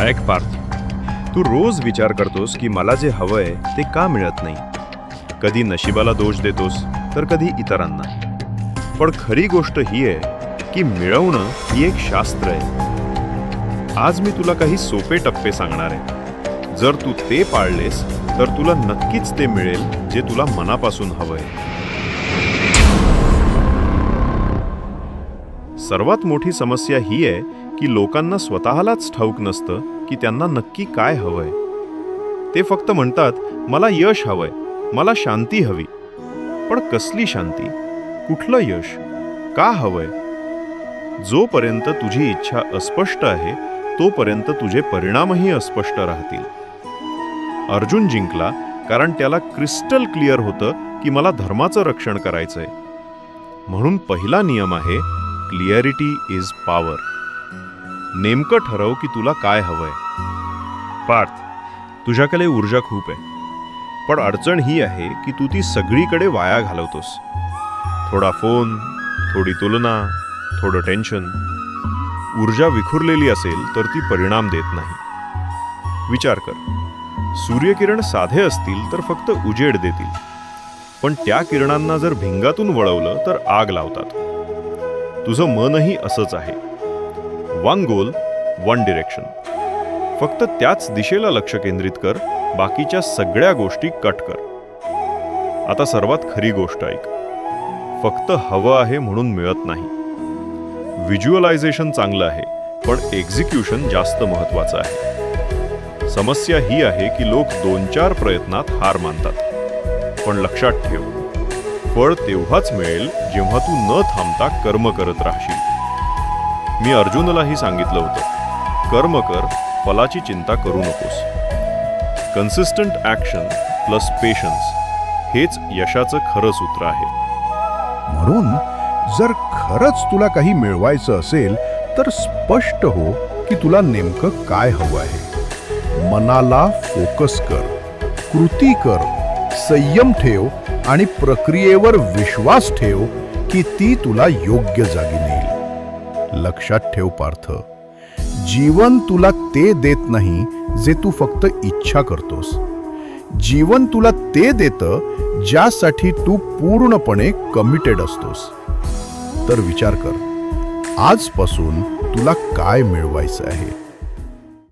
ऐक पार्थ. तू रोज विचार करतोस की मला जे हवंय ते का मिळत नाही. कधी नशिबाला दोष देतोस तर कधी इतरांना. पण खरी गोष्ट ही आहे की मिळवणं ही एक शास्त्र आहे. आज मी तुला काही सोपे टप्पे सांगणार आहे. जर तू ते पाळलेस तर तुला नक्कीच ते मिळेल जे तुला मनापासून हवंय. सर्वात मोठी समस्या ही आहे की लोकांना स्वतःलाच ठाऊक नसतं की त्यांना नक्की काय हवंय. ते फक्त म्हणतात मला यश हवंय मला शांती हवी. पण कसली शांती? कुठलं यश? का हवंय? जोपर्यंत तुझी इच्छा अस्पष्ट आहे तोपर्यंत तुझे परिणामही अस्पष्ट राहतील. अर्जुन जिंकला कारण त्याला क्रिस्टल क्लिअर होतं की मला धर्माचं रक्षण करायचंय. म्हणून पहिला नियम आहे क्लिअरिटी इज पॉवर. नेमकं ठरव की तुला काय हवंय. पार्थ तुझ्याकडे ऊर्जा खूप आहे. पण अडचण ही आहे की तू ती सगळीकडे वाया घालवतोस. थोडा फोन थोडी तुलना थोडं टेन्शन. ऊर्जा विखुरलेली असेल तर ती परिणाम देत नाही. विचार कर. सूर्यकिरण साधे असतील तर फक्त उजेड देतील. पण त्या किरणांना जर भिंगातून वळवलं तर आग लावतात. तुझं मनही असंच आहे. वन गोल वन डिरेक्शन फक्त त्याच दिशेला लक्ष केंद्रित कर बाकीच्या सगळ्या गोष्टी कट कर. आता सर्वात खरी गोष्ट ऐक. फक्त हवं आहे म्हणून मिळत नाही. व्हिज्युअलायझेशन चांगलं आहे पण एक्झिक्युशन जास्त महत्वाचं आहे. समस्या ही आहे की लोक दोन चार प्रयत्नात हार मानतात. पण लक्षात ठेव फळ तेव्हाच मिळेल जेव्हा तू न थांबता कर्म करत राहशील. मी अर्जुनलाही सांगितलं होतं कर्म कर फलाची चिंता करू नकोस. कन्सिस्टंट ॲक्शन प्लस पेशन्स हेच यशाचं खरं सूत्र आहे. म्हणून जर खरंच तुला काही मिळवायचं असेल तर स्पष्ट हो की तुला नेमकं काय हवं आहे. मनाला फोकस कर कृती कर संयम ठेव आणि प्रक्रियेवर विश्वास ठेव की ती तुला योग्य जागी नेईल. लक्षात ठेव पार्थ. जीवन तुला ते देत नाही जे तू फक्त इच्छा करतोस. जीवन तुला ते देतं ज्यासाठी तू पूर्णपणे कमिटेड असतोस. तर विचार कर आजपासून तुला काय मिळवायचं आहे?